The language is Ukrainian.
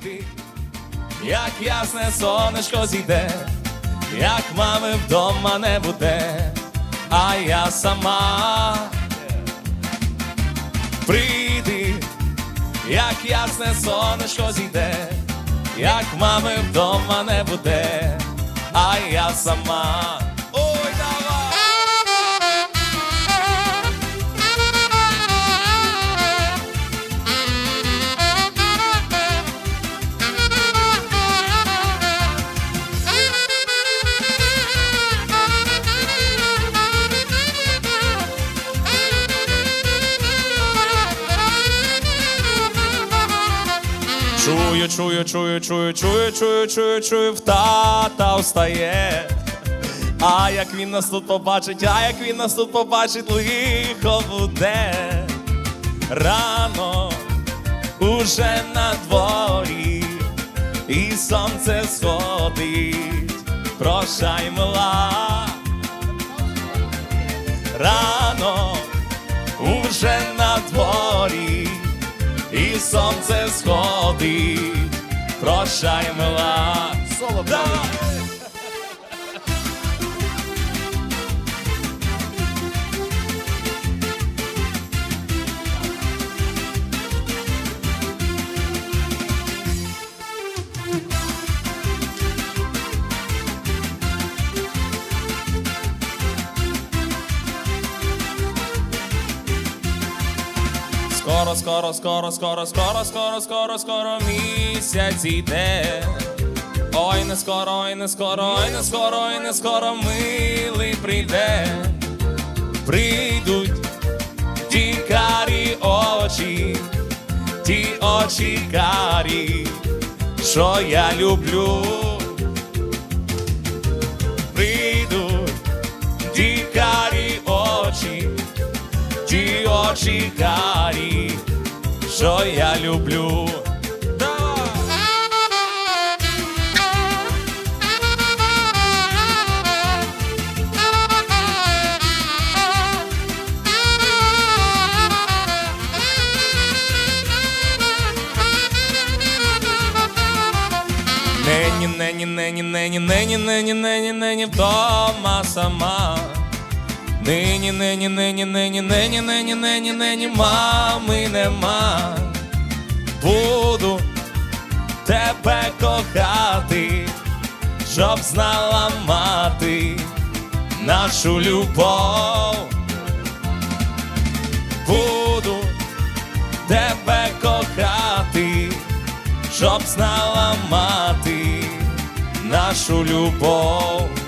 Прийди, як ясне сонечко зійде, як мами вдома не буде, а я сама. Прийди, як ясне сонечко зійде, як мами вдома не буде, а я сама. Чую, чую, чую, чую, чую, чую, чую, чую, в тата встає. А як він нас тут побачить, а як він нас тут побачить, лихо буде. Рано уже на дворі, і сонце сходить. Прощай, мила. Рано уже на дворі, і сонце сходить. Прощай, мила. Соло, Скоро, скоро, скоро, скоро, скоро, скоро, скоро, скоро місяць іде. Ой, не скоро, ой, не скоро, ой, не скоро, ой, не скоро милий прийде. Прийдуть ті карі очі, ті очі карі, що я люблю. Що я люблю. Нені, нені, нені, нені, нені, нені, нені, нені, вдома сама. Нині, нині, нині, нині, нині, нині, нині, нині, мами нема. Буду тебе кохати, щоб знала мати нашу любов. Буду тебе кохати, щоб знала мати нашу любов.